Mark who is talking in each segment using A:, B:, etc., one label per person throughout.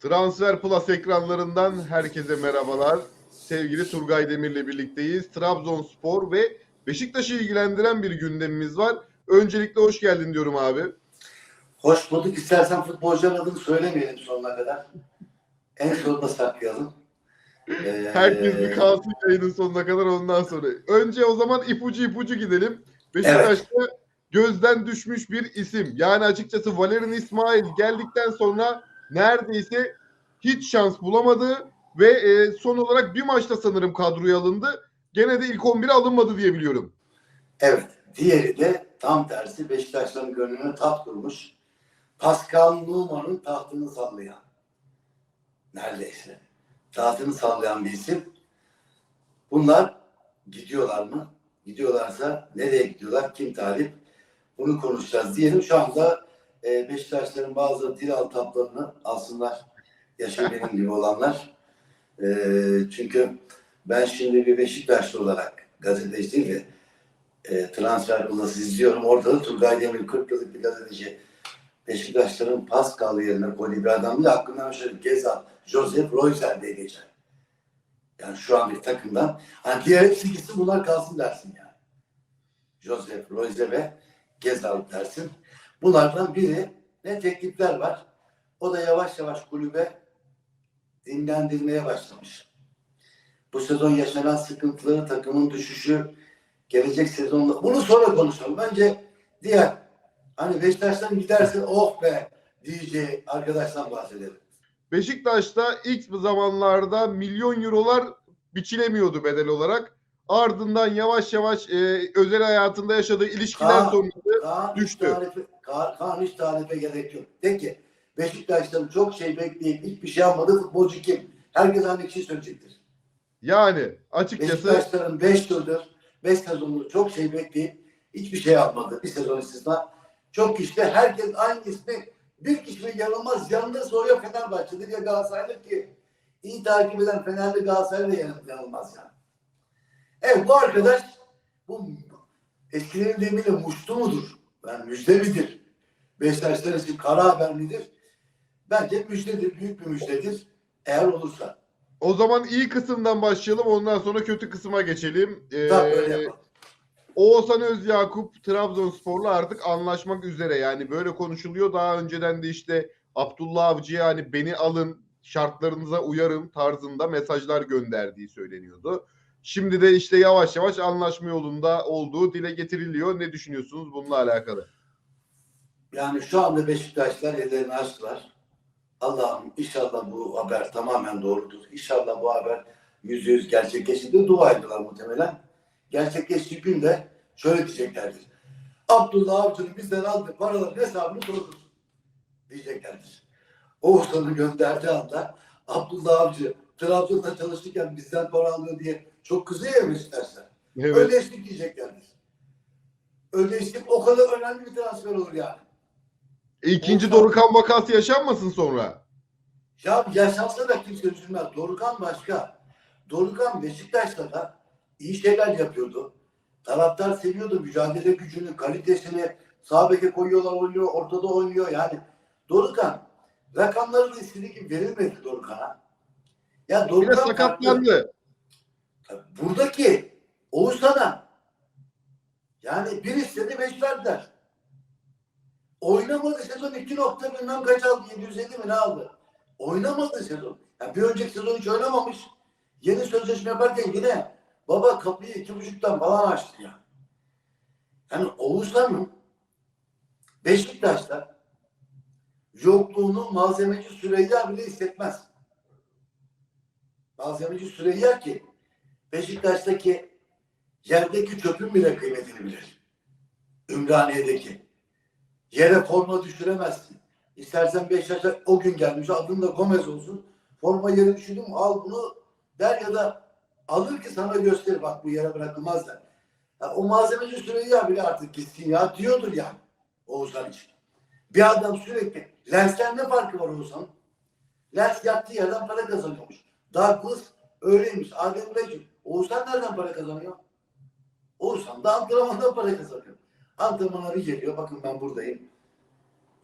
A: Transfer Plus ekranlarından herkese merhabalar. Sevgili Turgay Demir'le birlikteyiz. Trabzonspor ve Beşiktaş'ı ilgilendiren bir gündemimiz var. Öncelikle hoş geldin diyorum abi.
B: Hoş bulduk. İstersen futbolcuların adını söylemeyelim sonuna kadar. En sonunda saklayalım. Ee,
A: Herkes bir kalsın yayının sonuna kadar ondan sonra. Önce o zaman ipucu ipucu gidelim. Beşiktaş'ta gözden düşmüş bir isim. Yani açıkçası Valerian İsmail geldikten sonra neredeyse hiç şans bulamadı ve e, son olarak bir maçta sanırım kadroya alındı. Gene de ilk 11'e alınmadı diye biliyorum.
B: Evet. Diğeri de tam tersi Beşiktaşların gönlüne taht kurmuş. Pascal Numan'ın tahtını sallayan. Neredeyse. Tahtını sallayan bir isim. Bunlar gidiyorlar mı? Gidiyorlarsa nereye gidiyorlar? Kim talip? Bunu konuşacağız diyelim. Şu anda e, Beşiktaşların bazı dil altaplarını alsınlar. Yaşa benim gibi olanlar. E, çünkü ben şimdi bir Beşiktaşlı olarak gazeteci değil de e, transfer kulası izliyorum. Orada da Turgay Demir 40 yıllık bir gazeteci. Beşiktaşların Pascal yerine golü bir adam bile aklımdan şöyle Gezal, Joseph Royzer diye geçer. Yani şu an bir takımdan. Hani diğer hepsi gitsin bunlar kalsın dersin yani. Joseph Royzer ve Gezal dersin. Bunlardan biri ne teklifler var. O da yavaş yavaş kulübe dinlendirmeye başlamış. Bu sezon yaşanan sıkıntıları, takımın düşüşü, gelecek sezonda. Bunu sonra konuşalım. Önce diğer hani Beşiktaş'tan giderse oh be diyeceği arkadaştan bahsedelim.
A: Beşiktaş'ta ilk zamanlarda milyon eurolar biçilemiyordu bedel olarak. Ardından yavaş yavaş e, özel hayatında yaşadığı ilişkiler
B: Kaan,
A: sonucu
B: Kaan,
A: düştü.
B: Hiç tarife, Kaan, Kaan hiç tarife gerek yok. De ki Beşiktaş'tan çok şey bekleyip hiçbir şey almadı futbolcu kim? Herkes aynı kişi söyleyecektir.
A: yani açıkçası
B: Beşiktaşların 5 yıldır 5 sezondur çok şey bekleyip hiçbir şey almadı. Bir sezon istisna. Çok kişi herkes aynı ismi bir kişi yanılmaz. Yanında soruyor Fenerbahçe'dir ya Galatasaray'dır ki iyi takip eden Fenerli Galatasaray'da yanıl- yanılmaz yani. Evet bu arkadaş bu eskilerin deyimiyle muştu mudur? Yani müjde midir? Beşiktaşlar için kara haber midir? Bence müjdedir. Büyük bir müjdedir. Eğer olursa.
A: o zaman iyi kısımdan başlayalım ondan sonra kötü kısma geçelim. Ee,
B: Tabii öyle yapalım.
A: Oğuzhan Özyakup Trabzonspor'la artık anlaşmak üzere yani böyle konuşuluyor. Daha önceden de işte Abdullah Avcı'ya hani beni alın şartlarınıza uyarım tarzında mesajlar gönderdiği söyleniyordu. Şimdi de işte yavaş yavaş anlaşma yolunda olduğu dile getiriliyor. Ne düşünüyorsunuz bununla alakalı?
B: Yani şu anda Beşiktaşlar ellerini açtılar. Allah'ım inşallah bu haber tamamen doğrudur. İnşallah bu haber yüzde yüz gerçekleşir diye dua ediyorlar muhtemelen. Gerçekleştiği günde şöyle diyeceklerdir. Abdullah Avcı'nın bizden aldığı paraların hesabını sordur diyeceklerdir. Oğuzhan'ı gönderdiği anda Abdullah Avcı Trabzon'da çalışırken bizden para alıyor diye çok kızıyor ya Beşiktaşlar.
A: Evet.
B: Ödeştik diyeceklerdir. Ödeştik o kadar önemli bir transfer olur yani.
A: İkinci Dorukan vakası yaşanmasın sonra.
B: Ya yaşansa da kimse üzülmez. Dorukan başka. Dorukan Beşiktaş'ta da iyi şeyler yapıyordu. Taraftar seviyordu mücadele gücünü, kalitesini. Sağ beke koyuyorlar oynuyor, ortada oynuyor. Yani Dorukan rakamları da istediği gibi verilmedi Dorukan'a. Ya Dorukan farklı.
A: sakatlandı.
B: Buradaki Oğuzhan'a yani bir istedi beş verdiler. Oynamadı sezon 2 nokta bilmem kaç aldı 750 mi ne aldı? Oynamadı sezon. Yani bir önceki sezon hiç oynamamış. Yeni sözleşme yaparken yine baba kapıyı iki buçuktan falan açtı ya. Yani Oğuzhan'ın Beşiktaş'ta yokluğunu malzemeci Süreyya bile hissetmez. Malzemeci Süreyya ki Beşiktaş'taki yerdeki çöpün bile kıymetini bilir. Ümraniye'deki. Yere forma düşüremezsin. İstersen Beşiktaş'a o gün gelmiş adın da Gomez olsun. Forma yere düşürdüm al bunu der ya da alır ki sana gösterir bak bu yere bırakılmaz der. Ya o malzemeci Süreyya bile artık gitsin ya diyordur yani Oğuzhan için. Bir adam sürekli Lens'ten ne farkı var Oğuzhan'ın? Lens yattığı yerden para kazanıyormuş. Douglas öyleymiş. Adem Recep. Oğuzhan nereden para kazanıyor? Oğuzhan da antrenmandan para kazanıyor. Antrenmana bir geliyor. Bakın ben buradayım.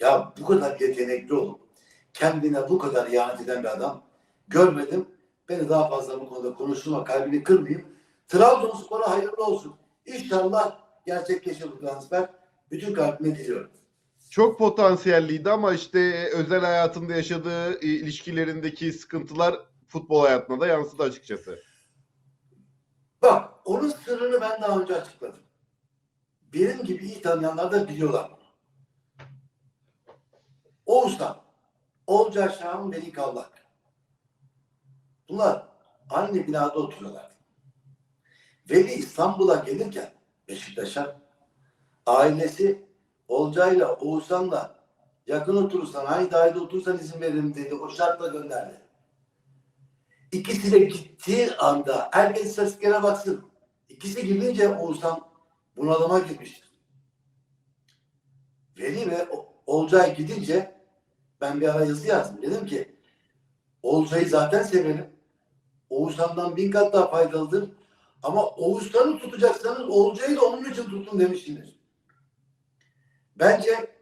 B: Ya bu kadar yetenekli olup kendine bu kadar ihanet eden bir adam görmedim. Beni daha fazla bu konuda konuşturma, kalbini kırmayayım. Trabzonspor'a hayırlı olsun. İnşallah gerçekleşir bu transfer. Bütün kalbime diliyorum.
A: Çok potansiyelliydi ama işte özel hayatında yaşadığı ilişkilerindeki sıkıntılar futbol hayatına da yansıdı açıkçası.
B: Bak onun sırrını ben daha önce açıkladım. Benim gibi iyi tanıyanlar da biliyorlar. bunu. Oğuzhan, Olcay Şahin, Veli Kavlak. Bunlar aynı binada oturuyorlar. Veli İstanbul'a gelirken Beşiktaş'a ailesi Olcay'la Oğuzhan'la yakın oturursan, aynı dairede oturursan izin veririm dedi. O şartla gönderdi. İkisi de gittiği anda herkes istatistiklere baksın. İkisi gidince Oğuzhan bunalıma girmiştir. Veli ve Olcay gidince ben bir ara yazı yazdım. Dedim ki Olcay'ı zaten severim. Oğuzhan'dan bin kat daha faydalıdır. Ama Oğuzhan'ı tutacaksanız Olcay'ı da onun için tutun demiştiniz. Bence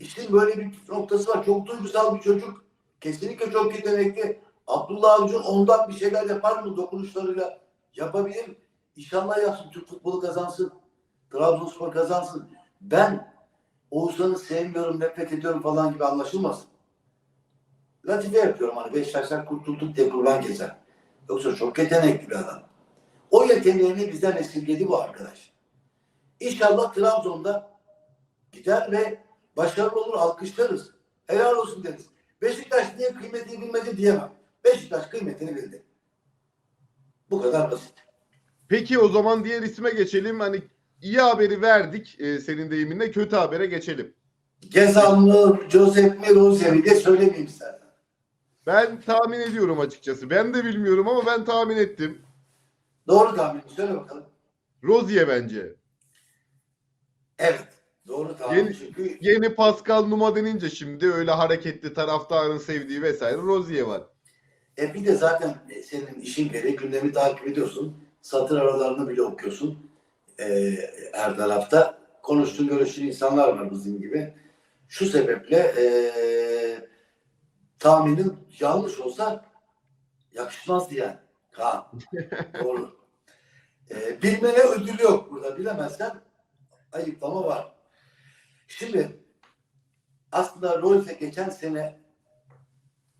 B: işin böyle bir noktası var. Çok duygusal bir çocuk. Kesinlikle çok yetenekli. Abdullah Avcı ondan bir şeyler yapar mı dokunuşlarıyla? Yapabilir. İnşallah yapsın. Türk futbolu kazansın. Trabzonspor kazansın. Ben Oğuzhan'ı sevmiyorum, nefret ediyorum falan gibi anlaşılmasın. Latife yapıyorum hani Beşiktaş'tan kurtulduk diye kurban gezer. Yoksa çok yetenekli bir adam. O yeteneğini bizden esirgedi bu arkadaş. İnşallah Trabzon'da gider ve başarılı olur, alkışlarız. Helal olsun deriz. Beşiktaş niye kıymetini bilmedi diyemem. Beşiktaş kıymetini bildi. Bu kadar basit.
A: Peki o zaman diğer isme geçelim. Hani iyi haberi verdik e, senin deyiminle kötü habere geçelim.
B: Gezal mı, Josep mi diye söylemeyeyim istersen.
A: Ben tahmin ediyorum açıkçası. Ben de bilmiyorum ama ben tahmin ettim.
B: Doğru tahmin. Söyle bakalım.
A: Rozier bence.
B: Evet. Doğru tahmin.
A: Yeni-
B: Çünkü
A: Yeni Pascal Numa denince şimdi öyle hareketli taraftarın sevdiği vesaire Rozier var.
B: E bir de zaten senin işin gereği gündemi takip ediyorsun. Satır aralarını bile okuyorsun. E, her tarafta. Konuştuğun görüştüğün insanlar var bizim gibi. Şu sebeple e, tahminin yanlış olsa yakışmaz yani. Kaan. Doğru. E, bilmene ödül yok burada. Bilemezsen ayıplama var. Şimdi aslında Rolfe geçen sene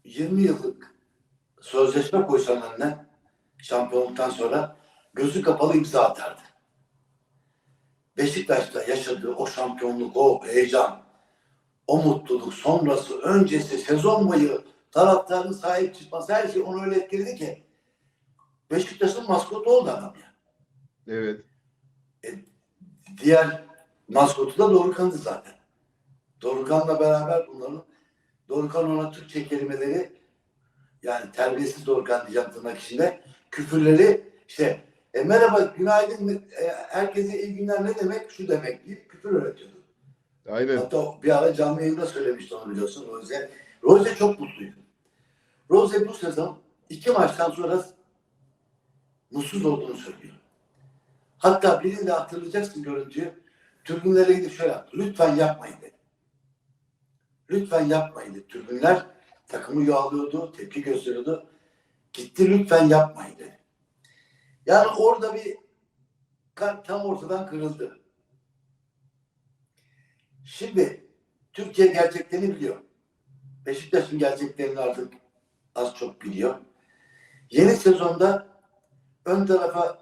B: 20 yıllık sözleşme koysan önüne şampiyonluktan sonra gözü kapalı imza atardı. Beşiktaş'ta yaşadığı o şampiyonluk, o heyecan, o mutluluk sonrası, öncesi, sezon boyu taraftarın sahip çıkması her şey onu öyle etkiledi ki Beşiktaş'ın maskotu oldu adam ya.
A: Evet.
B: Diğer maskotu da Dorukhan'dı zaten. Dorukhan'la beraber bunların Dorukhan ona Türkçe kelimeleri yani terbiyesiz Dorukhan diyeceğim tırnak içinde küfürleri işte e, merhaba günaydın e, herkese iyi günler ne demek şu demek deyip küfür öğretiyordu.
A: Aynen.
B: Hatta bir ara canlı yayında söylemişti onu biliyorsun Rose. Rose çok mutluydu. Rose bu sezon iki maçtan sonra mutsuz olduğunu söylüyor. Hatta birinde hatırlayacaksın görüntüyü. Tribünlere gidip şöyle yaptı. Lütfen yapmayın dedi. Lütfen yapmayın dedi. Tribünler takımı yağlıyordu, tepki gösteriyordu. Gitti lütfen yapmayın dedi. Yani orada bir kalp tam ortadan kırıldı. Şimdi Türkiye gerçeklerini biliyor. Beşiktaş'ın gerçeklerini artık az çok biliyor. Yeni sezonda ön tarafa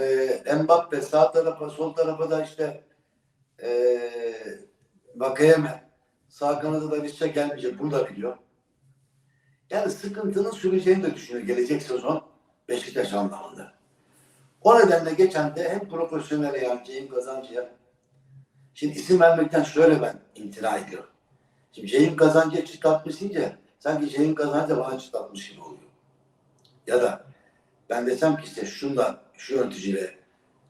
B: e, Mbappe sağ tarafa sol tarafa da işte e, Vakayeme sağ kanada da Visca gelmeyecek. Bunu da biliyor. Yani sıkıntının süreceğini de düşünüyor gelecek sezon Beşiktaş anlamında. O nedenle geçen de hem profesyonel yani Ceyhun Kazancı'ya şimdi isim vermekten şöyle ben imtina ediyorum. Şimdi Ceyhun Kazancı'ya çıtlatmış deyince sanki Ceyhun Kazancı bana çıtlatmış gibi oluyor. Ya da ben desem ki işte şundan şu yöneticiyle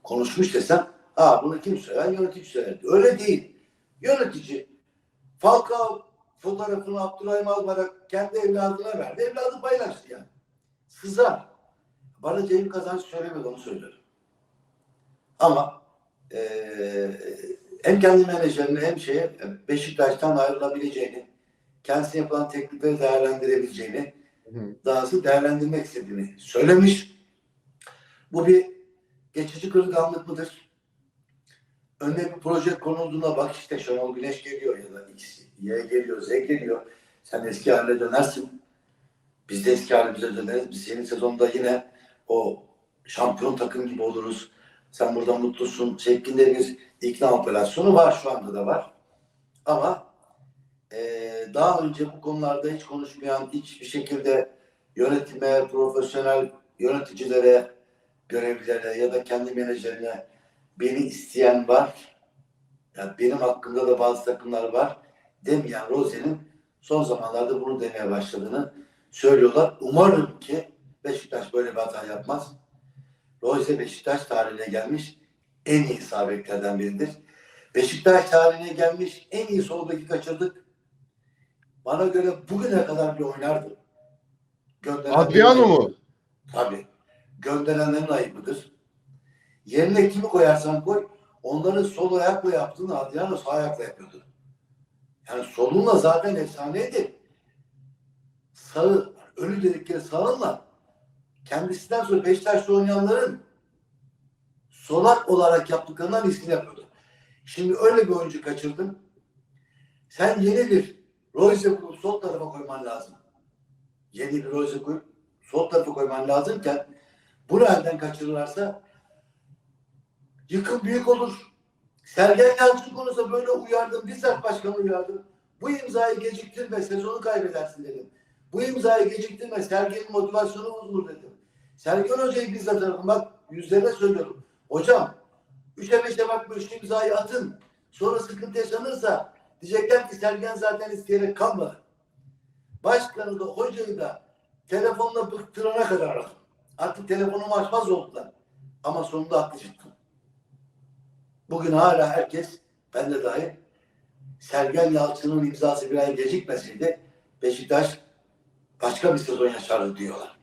B: konuşmuş desem ha bunu kim söyler? Yönetici söyler. Öyle değil. Yönetici Falcao fotoğrafını Abdurrahim Albayrak kendi evladına verdi. Evladı paylaştı yani. Sızar. Bana Ceyhun Kazancı söylemedi onu söylerim. Ama eee hem kendi menajerine hem şeye Beşiktaş'tan ayrılabileceğini, kendisine yapılan teklifleri değerlendirebileceğini,
A: Hı.
B: dahası değerlendirmek istediğini söylemiş. Bu bir geçici kırılganlık mıdır? Önüne bir proje konulduğuna bak işte Şenol Güneş geliyor ya da X, Y geliyor, Z geliyor. Sen eski haline dönersin. Biz de eski halimize döneriz. Biz yeni sezonda yine o şampiyon takım gibi oluruz. Sen burada mutlusun şeklinde bir ikna operasyonu var. Şu anda da var. Ama eee, daha önce bu konularda hiç konuşmayan, hiçbir şekilde yönetime, profesyonel yöneticilere, görevlilere ya da kendi menajerine beni isteyen var. Yani benim hakkımda da bazı takımlar var demeyen Rose'nin son zamanlarda bunu demeye başladığını söylüyorlar. Umarım ki Beşiktaş böyle bir hata yapmaz. Rose Beşiktaş tarihine gelmiş en iyi sağ beklerden biridir. Beşiktaş tarihine gelmiş en iyi sol beki kaçırdık. Bana göre bugüne kadar bir oynardı.
A: Adriano mu?
B: Tabii. Gönderenlerin ayıbıdır. Yerine kimi koyarsan koy, onların sol ayakla yaptığını Adriano sağ ayakla yapıyordu. Yani solunla zaten efsaneydi. Sağı, ölü dedikleri sağınla kendisinden sonra Beşiktaş'ta oynayanların solak olarak yaptıklarından iyisini yapıyordu. Şimdi öyle bir oyuncu kaçırdın. Sen yeni bir Royce kurup sol tarafa koyman lazım. Yeni bir Royce kurup sol tarafa koyman lazımken bunu elden kaçırırlarsa yıkım büyük olur. Sergen Yalçın konusunda böyle uyardım. Bizzat başkanı uyardım. Bu imzayı geciktirme sezonu kaybedersin dedim. Bu imzayı geciktirme Sergen'in motivasyonu bozulur dedim. Sergen Hoca'yı bizzat aradım. Bak yüzlerine söylüyorum. Hocam 3'e 5'e bak bu şu imzayı atın. Sonra sıkıntı yaşanırsa diyecekler ki Sergen zaten isteyerek kalmadı. Başkanı da hocayı da telefonla bıktırana kadar aradım. Artık telefonumu açmaz oldular. Ama sonunda haklı çıktım. Bugün hala herkes, ben de dahil, Sergen Yalçın'ın imzası bir ay gecikmeseydi Beşiktaş başka bir sezon yaşardı diyorlar.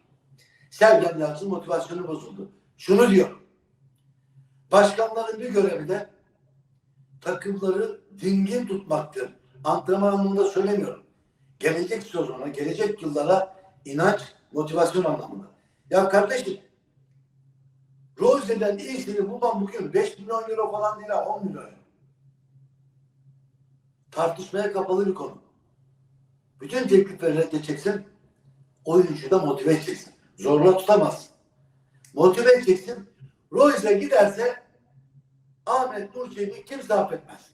B: Sergen Yalçın motivasyonu bozuldu. Şunu diyor. Başkanların bir görevi de takımları dingin tutmaktır. Antrenman anlamında söylemiyorum. Gelecek sezona, gelecek yıllara inanç, motivasyon anlamında. Ya kardeşim Rose'den iyisini bulmam bugün 5 milyon euro falan değil ha 10 milyon euro. Tartışmaya kapalı bir konu. Bütün teklifleri reddedeceksin. Oyuncuyu da motive edeceksin. Zorla tutamazsın. Motive edeceksin. Royce giderse Ahmet Nurçevi'yi kimse affetmez.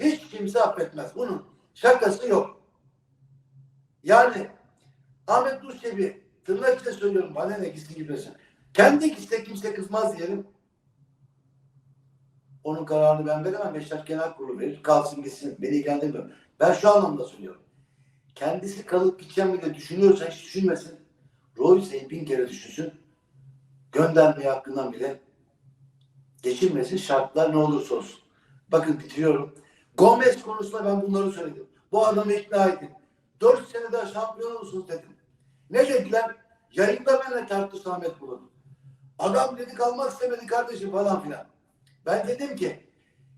B: Hiç kimse affetmez. Bunun şakası yok. Yani Ahmet Nurçevi tırnak içinde söylüyorum bana ne gitsin gibisin. Kendi gitse kimse kızmaz diyelim. Onun kararını ben veremem. Beşiktaş Genel Kurulu verir. Kalsın gitsin. Beni ilgilendirmiyor. Ben şu anlamda söylüyorum. Kendisi kalıp gideceğim bile düşünüyorsa hiç düşünmesin. Royce'yi bin kere düşünsün. Göndermeye hakkından bile geçilmesin. Şartlar ne olursa olsun. Bakın bitiriyorum. Gomez konusunda ben bunları söyledim. Bu adamı ikna edin. Dört sene daha şampiyon olursunuz dedim. Ne dediler? Yayında benimle tartıştı Ahmet Bulut. Adam dedi kalmak istemedi kardeşim falan filan. Ben dedim ki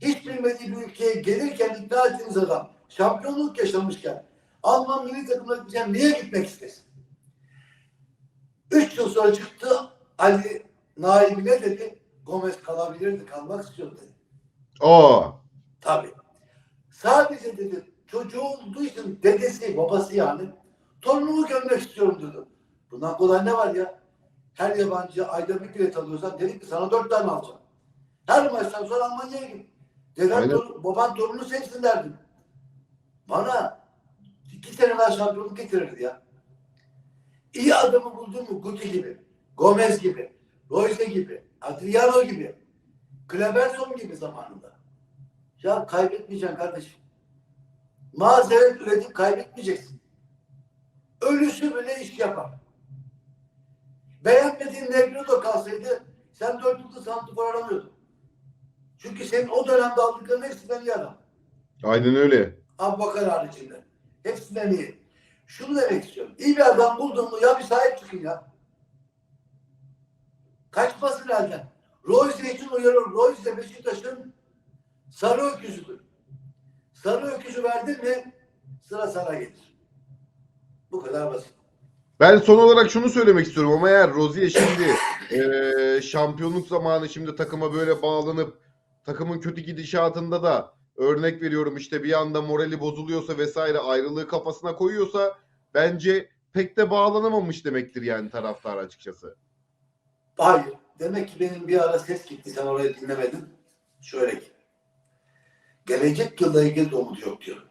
B: hiç bilmediği bir ülkeye gelirken ikna ettiğiniz adam şampiyonluk yaşamışken Alman milli takımına gideceğim niye gitmek istesin? Üç yıl sonra çıktı Ali Nail'i ne dedi? Gomez kalabilirdi, kalmak istiyordu dedi.
A: Aa.
B: Tabii. Sadece dedi çocuğu olduğu için dedesi, babası yani torunumu görmek istiyorum dedi. Bundan kolay ne var ya? Her yabancı ayda bir bilet alıyorsan dedik ki sana dört tane alacağım. Her maçtan sonra Almanya'ya git. Deden torun, baban torunu sevsin derdim. Bana iki sene daha şampiyonluk getirirdi ya. İyi adamı buldun mu Guti gibi, Gomez gibi, Royce gibi, Adriano gibi, Kleberson gibi zamanında. Ya kaybetmeyeceksin kardeşim. Mazeret üretip kaybetmeyeceksin. Ölüsü bile iş yapar. Beğenmediğin Negredo kalsaydı sen dört yılda santifor aramıyordun. Çünkü senin o dönemde aldıkların hepsinden iyi adam.
A: Aynen öyle.
B: Abbakar haricinde. Hepsinden iyi. Şunu demek istiyorum. İyi bir adam buldun mu ya bir sahip çıkın ya. Kaçmasın elden. Royce için uyarıyorum. Royce Beşiktaş'ın Sarı öküzüdür. Sarı öküzü verdin mi sıra sana gelir. Bu kadar basit.
A: Ben son olarak şunu söylemek istiyorum ama eğer Rozier şimdi eee, şampiyonluk zamanı şimdi takıma böyle bağlanıp takımın kötü gidişatında da örnek veriyorum işte bir anda morali bozuluyorsa vesaire ayrılığı kafasına koyuyorsa bence pek de bağlanamamış demektir yani taraftar açıkçası.
B: Hayır. Demek ki benim bir ara ses gitti. Sen orayı dinlemedin. Şöyle ki. Gelecek yılla ilgili de umut yok diyor.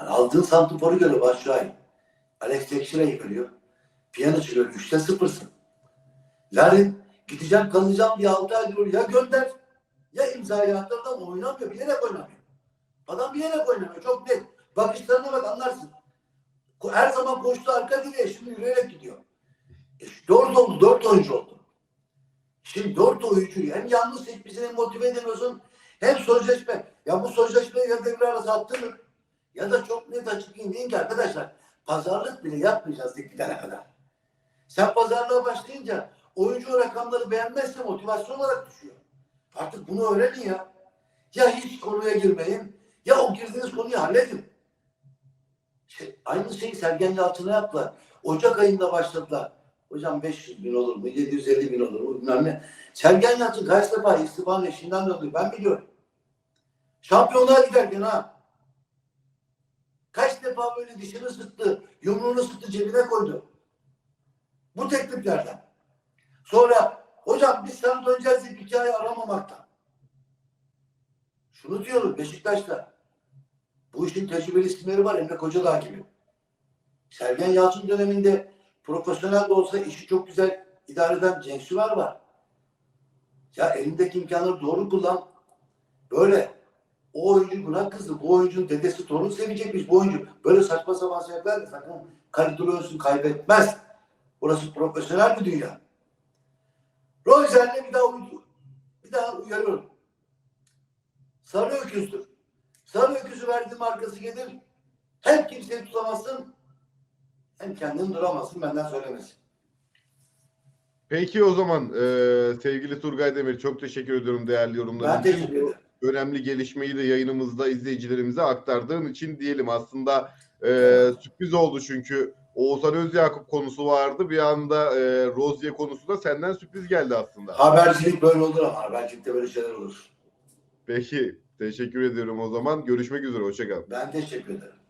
B: Yani aldığın santiforu göre Başşuay. Alex Tekşire'yi görüyor. Piyano çalıyor. Üçte sıfırsın. Larin gideceğim kalacağım diye altı ay diyor. Ya gönder. Ya imzayı attır da oynamıyor. Bilerek oynamıyor. Adam bilerek oynamıyor. Çok net. Bakışlarına bak anlarsın. Her zaman koştu arka direğe. Şimdi yürüyerek gidiyor. E, dört oldu. Dört oyuncu oldu. Şimdi dört oyuncuyu hem yalnız seçmişsin hem motive edemiyorsun hem sözleşme. Ya bu sözleşmeyi ya devre arası attırır ya da çok net açıklayayım deyin ki arkadaşlar pazarlık bile yapmayacağız lig gidene kadar. Sen pazarlığa başlayınca oyuncu rakamları beğenmezse motivasyon olarak düşüyor. Artık bunu öğrenin ya. Ya hiç konuya girmeyin ya o girdiğiniz konuyu halledin. Şey, aynı şeyi Sergen Yalçın'a yaptılar. Ocak ayında başladılar. Hocam 500 bin olur mu? 750 bin olur mu? Bilmem ne. Sergen Yalçın kaç defa istifanın eşiğinden döndü. Ben biliyorum. Şampiyonluğa giderken ha. Kaç defa böyle dişini sıktı, yumruğunu sıktı, cebine koydu. Bu tekliflerden. Sonra hocam biz sana döneceğiz deyip hikaye aramamaktan. Şunu diyorum Beşiktaş'ta. Bu işin tecrübeli isimleri var Emre Kocadağ gibi. Sergen Yalçın döneminde profesyonel de olsa işi çok güzel idare eden Cenk Sümer var. Ya elindeki imkanları doğru kullan. Böyle o oyuncu buna kızdı. Bu oyuncunun dedesi torunu sevecekmiş bu oyuncu. Böyle saçma sapan sebeplerle sakın kaliteli kaybetmez. Burası profesyonel bir dünya. Royzer'le bir daha uydu. Bir daha uyarıyorum. Sarı öküzdür. Sarı öküzü verdiğim arkası gelir. Hem kimseyi tutamazsın hem kendin duramazsın benden söylemesi.
A: Peki o zaman eee, sevgili Turgay Demir çok teşekkür ediyorum değerli yorumların
B: Ben
A: için.
B: teşekkür ederim.
A: Önemli gelişmeyi de yayınımızda izleyicilerimize aktardığın için diyelim. Aslında e, sürpriz oldu çünkü Oğuzhan Özyakup konusu vardı. Bir anda e, Rozier konusu da senden sürpriz geldi aslında.
B: Habercilik böyle olur ama habercilikte böyle şeyler olur.
A: Peki teşekkür ediyorum o zaman. Görüşmek üzere. Hoşçakal.
B: Ben teşekkür ederim.